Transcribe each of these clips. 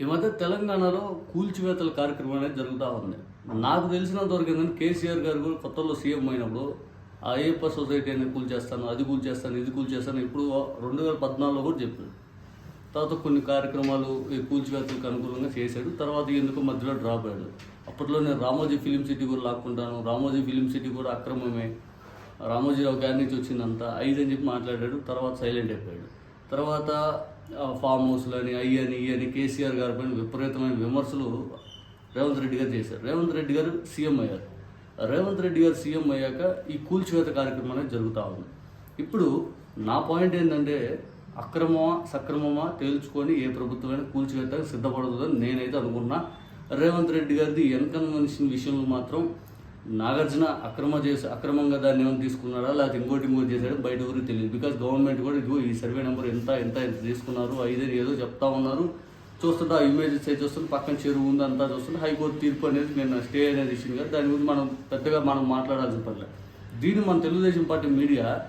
ఈ మధ్య తెలంగాణలో కూల్చివేతల కార్యక్రమం అనేది జరుగుతూ ఉంది. నాకు తెలిసినంత వరకు ఏంటంటే కేసీఆర్ గారు కూడా కొత్తలో సీఎం అయినప్పుడు ఆ ఏప సొసైటీ అనేది కూల్చేస్తాను అది కూల్చేస్తాను ఇది కూల్చేస్తాను ఇప్పుడు రెండు వేల పద్నాలుగులో కూడా చెప్పాడు తర్వాత కొన్ని కార్యక్రమాలు ఈ కూల్చివేతలకు అనుకూలంగా చేశాడు తర్వాత ఎందుకు మధ్యలో డ్రాప్ అయ్యాడు. అప్పట్లో నేను రామోజీ ఫిలిం సిటీ కూడా లాక్కుంటాను రామోజీ ఫిలిం సిటీ కూడా అక్రమమే రామోజీరావు గారి నుంచి వచ్చిందంతా ఐదు అని చెప్పి మాట్లాడాడు తర్వాత సైలెంట్ అయిపోయాడు. తర్వాత ఫామ్ హౌస్లు అని అయ్యి అని అని కేసీఆర్ గారి పైన విపరీతమైన విమర్శలు రేవంత్ రెడ్డి గారు చేశారు. రేవంత్ రెడ్డి గారు సీఎం అయ్యారు. రేవంత్ రెడ్డి గారు సీఎం అయ్యాక ఈ కూల్చివేత కార్యక్రమం అనేది జరుగుతూ ఉంది. ఇప్పుడు నా పాయింట్ ఏంటంటే అక్రమమా సక్రమమా తేల్చుకొని ఏ ప్రభుత్వమైనా కూల్చివేతకు సిద్ధపడుతుందని నేనైతే అనుకున్నా. రేవంత్ రెడ్డి గారిది ఎన్కన్వెన్షన్ విషయంలో మాత్రం నాగార్జున అక్రమ చేసి అక్రమంగా దాన్ని ఏమైనా తీసుకున్నారా లేకపోతే ఇంకోటి ఇంకోటి చేశాడు? బయట ఊరికి తెలియదు. బికాస్ గవర్నమెంట్ కూడా ఇదిగో ఈ సర్వే నెంబర్ ఎంత ఎంత ఎంత తీసుకున్నారు ఐదని ఏదో చెప్తా ఉన్నారు. చూస్తుంటే ఆ ఇమేజెస్ అయితే చూస్తుంటే పక్కన చెరువు ఉంది అంతా చూస్తుంటే హైకోర్టు తీర్పు అనేది నేను స్టే అనేది ఇచ్చింది కదా. దాని గురించి మనం పెద్దగా మనం మాట్లాడాల్సిన పర్లేదు దీన్ని మన తెలుగుదేశం పార్టీ మీడియా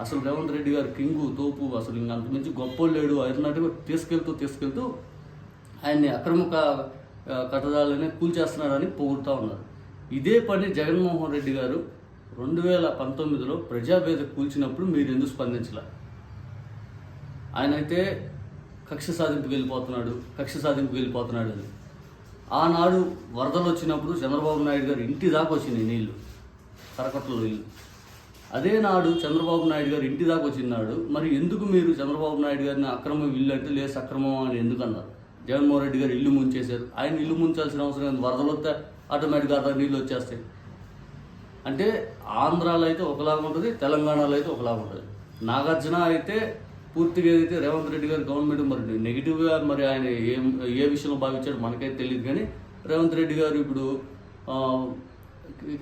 అసలు రేవంత్ రెడ్డి గారు కింగు తోపు అసలు ఇంకంత అంతమించి గొప్ప లేడు. అన్నట్టుగా తీసుకెళ్తూ తీసుకెళ్తూ ఆయన్ని అక్రమ క- కట్టడాలని కూల్చేస్తున్నారని పొగుడుతూ ఉన్నారు. ఇదే పని జగన్మోహన్ రెడ్డి గారు రెండు వేల పంతొమ్మిదిలో ప్రజాభేద కూల్చినప్పుడు మీరు ఎందుకు స్పందించలే? ఆయన అయితే కక్ష సాధింపుకి వెళ్ళిపోతున్నాడు కక్ష సాధింపుకి వెళ్ళిపోతున్నాడు అని. ఆనాడు వరదలు వచ్చినప్పుడు చంద్రబాబు నాయుడు గారు ఇంటి దాకా వచ్చినాయి నీళ్ళు కరకట్టలో నీళ్ళు అదే నాడు చంద్రబాబు నాయుడు గారు ఇంటి దాకా వచ్చినాడు మరి ఎందుకు మీరు చంద్రబాబు నాయుడు గారిని అక్రమం ఇల్లు అంటే లేదు సక్రమం అని ఎందుకు అన్నారు? జగన్మోహన్ రెడ్డి గారు ఇల్లు ముంచేశారు. ఆయన ఇల్లు ముంచాల్సిన అవసరం వరదలు వస్తే ఆటోమేటిక్గా అక్కడ నీళ్ళు వచ్చేస్తాయి. అంటే ఆంధ్రాలో అయితే ఒకలాగా ఉంటుంది తెలంగాణలో అయితే ఒకలాగా ఉంటుంది. నాగార్జున అయితే పూర్తిగా ఏదైతే రేవంత్ రెడ్డి గారు గవర్నమెంట్ మరి నెగిటివ్గా మరి ఆయన ఏం ఏ విషయంలో భావించాడో మనకైతే తెలియదు కానీ రేవంత్ రెడ్డి గారు ఇప్పుడు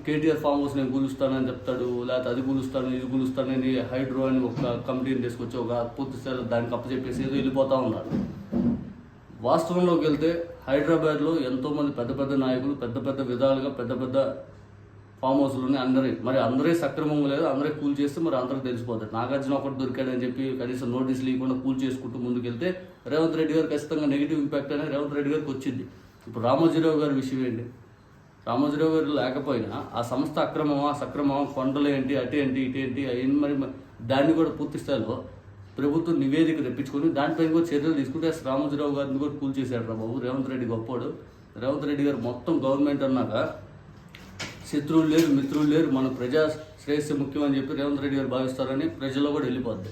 కేటీఆర్ ఫామ్ హౌస్ నేను కూలుస్తానని చెప్తాడు లేకపోతే అది కూలుస్తాను ఇది కూలుస్తానని హైడ్రో అని ఒక కమిటీని తీసుకొచ్చి ఒక పూర్తి స్థాయిలో దానికి అప్పచెప్పేసి ఏదో వెళ్ళిపోతా ఉన్నారు. వాస్తవంలోకి వెళ్తే హైదరాబాద్లో ఎంతోమంది పెద్ద పెద్ద నాయకులు పెద్ద పెద్ద విధాలుగా పెద్ద పెద్ద ఫామ్ హౌస్లు ఉన్నాయి అందరి మరి అందరే సక్రమంగా లేదు అందరే కూల్ చేస్తే మరి అందరికి తెలిసిపోతారు. నాగార్జున ఒకటి దొరికాడని చెప్పి కనీసం నోటీసులు ఇవ్వకుండా కూల్ చేసుకుంటూ ముందుకెళ్తే రేవంత్ రెడ్డి గారు ఖచ్చితంగా నెగిటివ్ ఇంపాక్ట్ అనేది రేవంత్ రెడ్డి గారికి వచ్చింది. ఇప్పుడు రామోజీరావు గారి విషయం ఏంటి? రామోజీరావు గారు లేకపోయినా ఆ సంస్థ అక్రమమా సక్రమమా కొండలు ఏంటి అటు ఏంటి ఇటు ఏంటి అవన్నీ మరి దాన్ని కూడా పూర్తి స్థాయిలో ప్రభుత్వం నివేదిక తెప్పించుకొని దానిపైన కూడా చర్యలు తీసుకుంటే రామోజీరావు గారిని కూడా కూల్ చేశాడు రా బాబు. రేవంత్ రెడ్డి గొప్పోడు. రేవంత్ రెడ్డి గారు మొత్తం గవర్నమెంట్ అన్నాక శత్రువులు లేరు మిత్రులు లేరు మన ప్రజా శ్రేయస్సు ముఖ్యం అని చెప్పి రేవంత్ రెడ్డి గారు భావిస్తారని ప్రజల్లో కూడా వెళ్ళిపోద్ది.